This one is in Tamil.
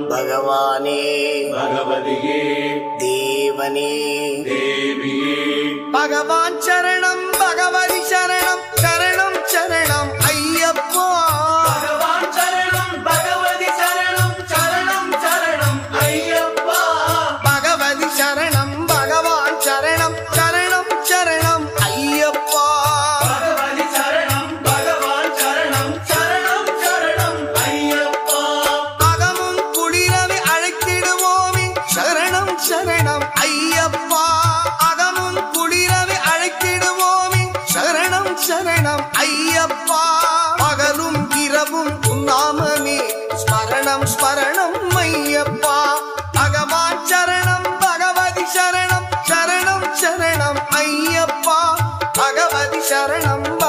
பகவானே. பகவதியே. தேவனே. தேவியே. பகவான் சரணம். சரணம். ஐயப்பா அகமும் குளிரவி அழைத்திடுவோமே. சரணம் சரணம். ஐயப்பா பகலும் இரவும் உன்னாமமே ஸ்மரணம் ஸ்மரணம் ஐயப்பா. பகவான் சரணம் பகவதி சரணம். சரணம் சரணம் ஐயப்பா. பகவதி சரணம்.